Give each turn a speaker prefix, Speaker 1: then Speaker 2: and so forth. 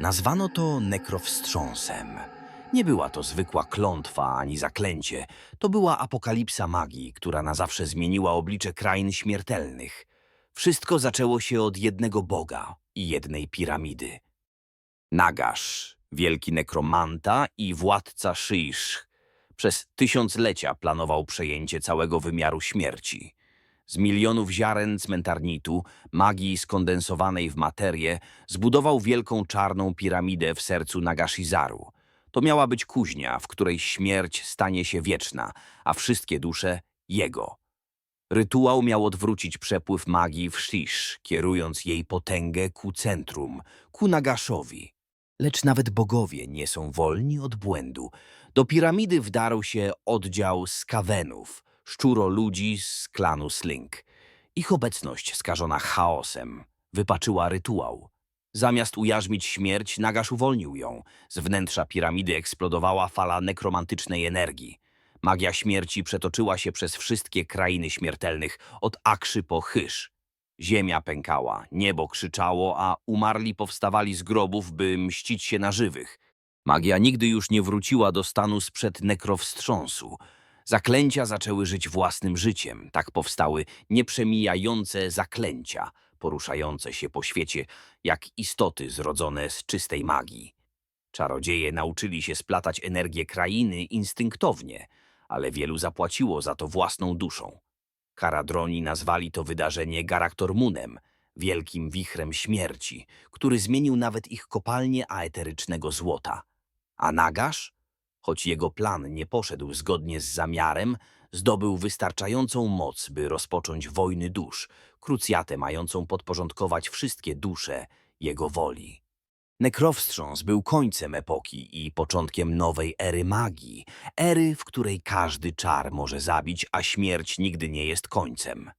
Speaker 1: Nazwano to nekrowstrząsem. Nie była to zwykła klątwa ani zaklęcie. To była apokalipsa magii, która na zawsze zmieniła oblicze krain śmiertelnych. Wszystko zaczęło się od jednego boga i jednej piramidy. Nagasz, wielki nekromanta i władca Szysz, przez tysiąclecia planował przejęcie całego wymiaru śmierci. Z milionów ziaren cmentarnitu, magii skondensowanej w materię, zbudował wielką czarną piramidę w sercu Nagashizaru. To miała być kuźnia, w której śmierć stanie się wieczna, a wszystkie dusze jego. Rytuał miał odwrócić przepływ magii w Shish, kierując jej potęgę ku centrum, ku Nagaszowi. Lecz nawet bogowie nie są wolni od błędu. Do piramidy wdarł się oddział skawenów, szczuro-ludzi z klanu Slink. Ich obecność skażona chaosem wypaczyła rytuał. Zamiast ujarzmić śmierć, Nagasz uwolnił ją. Z wnętrza piramidy eksplodowała fala nekromantycznej energii. Magia śmierci przetoczyła się przez wszystkie krainy śmiertelnych, od Akszy po Chysz. Ziemia pękała, niebo krzyczało, a umarli powstawali z grobów, by mścić się na żywych. Magia nigdy już nie wróciła do stanu sprzed nekrowstrząsu. Zaklęcia zaczęły żyć własnym życiem. Tak powstały nieprzemijające zaklęcia, poruszające się po świecie jak istoty zrodzone z czystej magii. Czarodzieje nauczyli się splatać energię krainy instynktownie, ale wielu zapłaciło za to własną duszą. Karadroni nazwali to wydarzenie Garaktormunem, wielkim wichrem śmierci, który zmienił nawet ich kopalnię aeterycznego złota. A Nagasz, choć jego plan nie poszedł zgodnie z zamiarem, zdobył wystarczającą moc, by rozpocząć wojny dusz, krucjatę mającą podporządkować wszystkie dusze jego woli. Nekrowstrząs był końcem epoki i początkiem nowej ery magii, ery, w której każdy czar może zabić, a śmierć nigdy nie jest końcem.